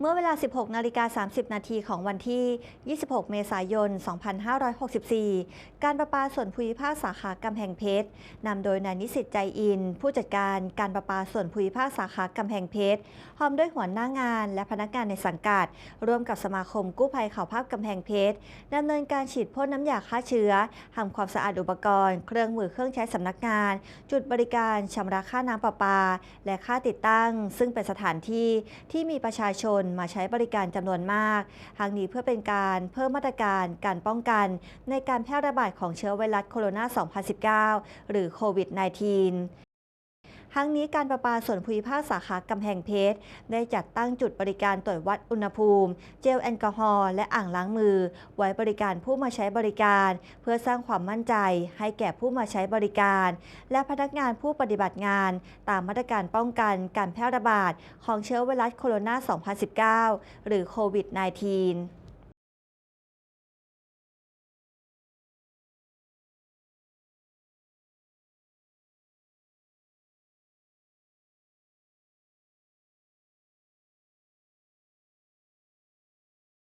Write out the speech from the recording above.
เมื่อเวลา 16 นาฬิกา 30 นาทีของวันที่ 26 เมษายน 2564 การประปาส่วนภูมิภาคสาขากำแพงเพชรนำโดยนายนิสิตใจอิน ผู้จัดการการประปาส่วนภูมิภาคสาขากำแพงเพชรพร้อมด้วยหัวหน้างาน และพนักงานในสังกัด ร่วมกับสมาคมกู้ภัยเขาภาพกำแพงเพชรดำเนินการฉีดพ่นน้ำยาฆ่าเชื้อทำความสะอาดอุปกรณ์ เครื่องมือเครื่องใช้สำนักงาน จุดบริการชำระค่าน้ำประปา และค่าติดตั้ง ซึ่งเป็นสถานที่ที่มีประชาชนมาใช้บริการจำนวนมากทางนี้เพื่อเป็นการเพิ่มมาตรการการป้องกันในการแพร่ระบาดของเชื้อไวรัสโคโรนา 2019 หรือโควิด -19 ทั้งนี้การประปาส่วนภูมิภาคสาขากำแพงเพชร ได้จัดตั้งจุดบริการตรวจวัดอุณหภูมิ เจลแอลกอฮอล์และอ่างล้างมือ ไว้บริการผู้มาใช้บริการ เพื่อสร้างความมั่นใจ ให้แก่ผู้มาใช้บริการ และพนักงานผู้ปฏิบัติงาน ตามมาตรการป้องกันการแพร่ระบาดของเชื้อไวรัสโคโรนา 2019 หรือโควิด -19